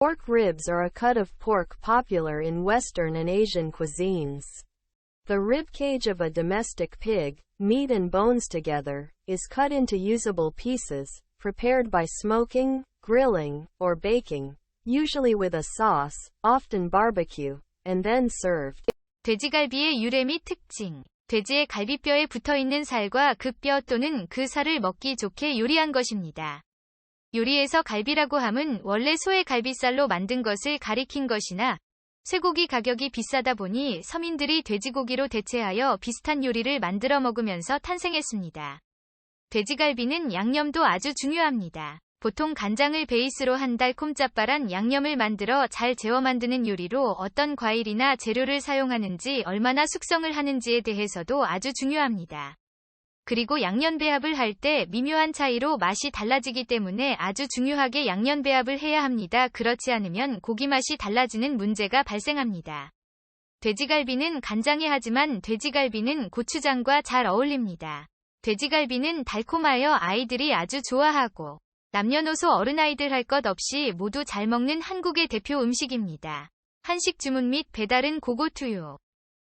Pork ribs are a cut of pork popular in Western and Asian cuisines. The rib cage of a domestic pig, meat and bones together, is cut into usable pieces, prepared by smoking, grilling, or baking, usually with a sauce, often barbecue, and then served. 돼지갈비의 유래 및 특징. 돼지의 갈비뼈에 붙어 있는 살과 그 뼈 또는 그 살을 먹기 좋게 요리한 것입니다. 요리에서 갈비라고 함은 원래 소의 갈비살로 만든 것을 가리킨 것이나 쇠고기 가격이 비싸다 보니 서민들이 돼지고기로 대체하여 비슷한 요리를 만들어 먹으면서 탄생했습니다. 돼지갈비는 양념도 아주 중요합니다. 보통 간장을 베이스로 한 달콤짭짤한 양념을 만들어 잘 재워 만드는 요리로 어떤 과일이나 재료를 사용하는지 얼마나 숙성을 하는지에 대해서도 아주 중요합니다. 그리고 양념 배합을 할 때 미묘한 차이로 맛이 달라지기 때문에 아주 중요하게 양념 배합을 해야 합니다. 그렇지 않으면 고기 맛이 달라지는 문제가 발생합니다. 돼지갈비는 간장에 하지만 돼지갈비는 고추장과 잘 어울립니다. 돼지갈비는 달콤하여 아이들이 아주 좋아하고 남녀노소 어른아이들 할 것 없이 모두 잘 먹는 한국의 대표 음식입니다. 한식 주문 및 배달은 고고투유.